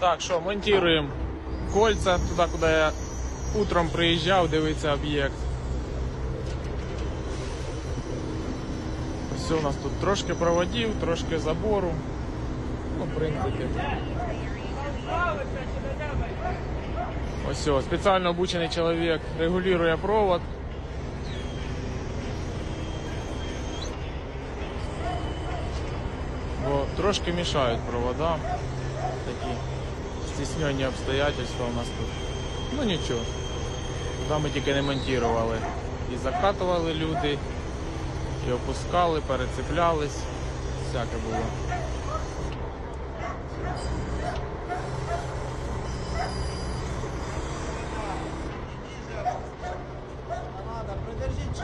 Так, що, монтуємо кольця туди, куди я утром приїжджав, дивитися об'єкт. Все, у нас тут трошки проводів, трошки забору. Ну, в принципі. Ось спеціально обучений чоловік регулює провод. Бо трошки мішають провода. Такі стіснені обстоятельства у нас тут. Ну нічого. Куди ми тільки не монтували. І закатували люди, і опускали, перецеплялись. Всяке було. Надо, придержіть,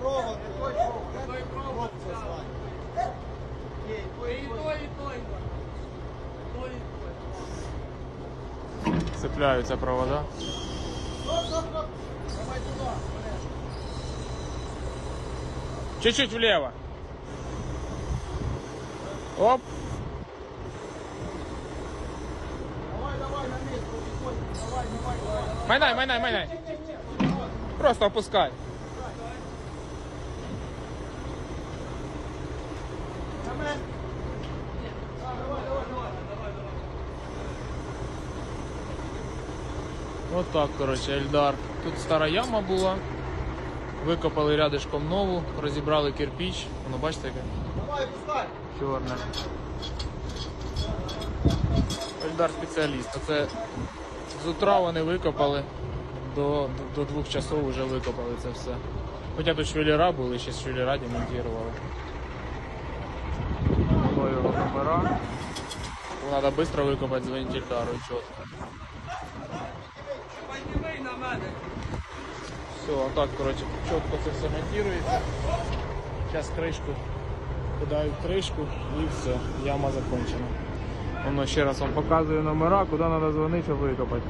щоб не. Поправ провод, не той провод. Той провод. Окей, той, той. Цепляються провода. Стоп, стоп, стоп. Давай туда. Чуть-чуть влево. Оп. Давай, давай, на место. Давай, давай, давай. Майнай, майнай, майнай. Просто опускай. От так, коротше, Ельдар. Тут стара яма була. Викопали рядишком нову, розібрали кирпіч. Воно бачите яке? Давай, пускай. Чорне. Ельдар спеціаліст. Це з утра вони викопали. До, до, до двох часов вже викопали це все. Хоча тут швеллера були, ще швеллера демонтували. Його номера. Треба швидко викопати з вентильдару чітко. Все, отак, коротше, чітко це все монтується. Зараз кришку кидаю в кришку і все, яма закончена. Воно ще раз вам показую номера, куди треба дзвонити, щоб викопати.